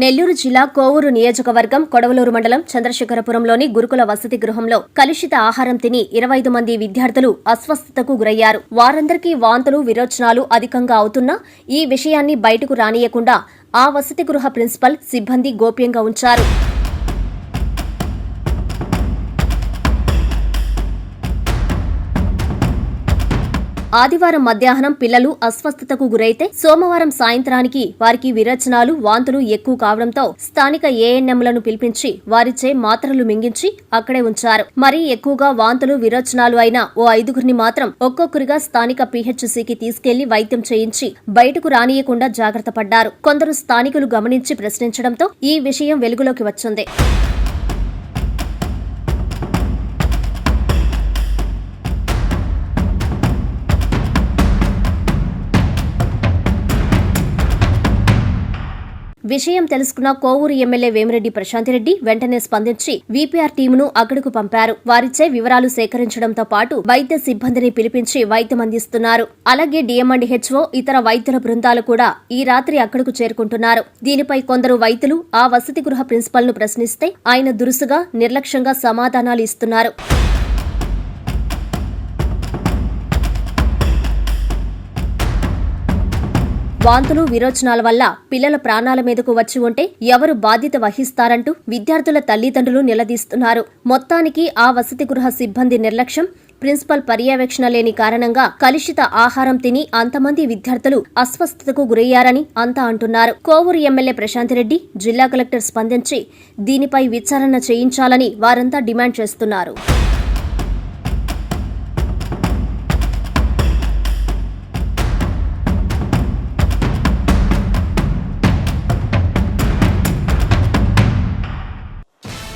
నెల్లూరు జిల్లా కోవూరు నియోజకవర్గం కొడవలూరు మండలం చంద్రశేఖరపురంలోని గురుకుల వసతి గృహంలో కలుషిత ఆహారం తిని ఇరవై ఐదు మంది విద్యార్థులు అస్వస్థతకు గురయ్యారు. వారందరికీ వాంతులు విరోచనాలు అధికంగా అవుతున్నా ఈ విషయాన్ని బయటకు రానియకుండా ఆ వసతి గృహ ప్రిన్సిపల్ సిబ్బంది గోప్యంగా ఉంచారు. ఆదివారం మధ్యాహ్నం పిల్లలు అస్వస్థతకు గురైతే సోమవారం సాయంత్రానికి వారికి విరచనాలు వాంతులు ఎక్కువ కావడంతో స్థానిక ఏఎన్ఎంలను పిలిపించి వారిచే మాత్రలు మింగించి అక్కడే ఉంచారు. మరీ ఎక్కువగా వాంతులు విరోచనాలు అయిన ఓ ఐదుగురిని మాత్రం ఒక్కొక్కరిగా స్థానిక పీహెచ్సీకి తీసుకెళ్ళి వైద్యం చేయించి బయటకు రానియకుండా జాగ్రత్త పడ్డారు. కొందరు స్థానికులు గమనించి ప్రశ్నించడంతో ఈ విషయం వెలుగులోకి వచ్చింది. విషయం తెలుసుకున్న కోవూరు ఎమ్మెల్యే వేమిరెడ్డి ప్రశాంతిరెడ్డి వెంటనే స్పందించి వీపీఆర్ టీమును అక్కడకు పంపారు. వారిచే వివరాలు సేకరించడంతో పాటు వైద్య సిబ్బందిని పిలిపించి వైద్యం అందిస్తున్నారు. అలాగే డిఎంఎండ్ హెచ్ఓ ఇతర వైద్యుల బృందాలు కూడా ఈ రాత్రి అక్కడకు చేరుకుంటున్నారు. దీనిపై కొందరు వైద్యులు ఆ వసతి గృహ ప్రిన్సిపల్ను ప్రశ్నిస్తే ఆయన దురుసుగా నిర్లక్ష్యంగా సమాధానాలు ఇస్తున్నారు. వాంతులు విరోచనాల వల్ల పిల్లల ప్రాణాల మీదకు వచ్చి ఉంటే ఎవరు బాధ్యత వహిస్తారంటూ విద్యార్థుల తల్లిదండ్రులు నిలదీస్తున్నారు. మొత్తానికి ఆ వసతి గృహ సిబ్బంది నిర్లక్ష్యం. ప్రిన్సిపల్ పర్యవేక్షణ లేని కారణంగా కలుషిత ఆహారం తిని అంతమంది విద్యార్థులు అస్వస్థతకు గురయ్యారని అంతా అంటున్నారు. కోవూరు ఎమ్మెల్యే ప్రశాంతిరెడ్డి జిల్లా కలెక్టర్ స్పందించి దీనిపై విచారణ చేయించాలని వారంతా డిమాండ్ చేస్తున్నారు.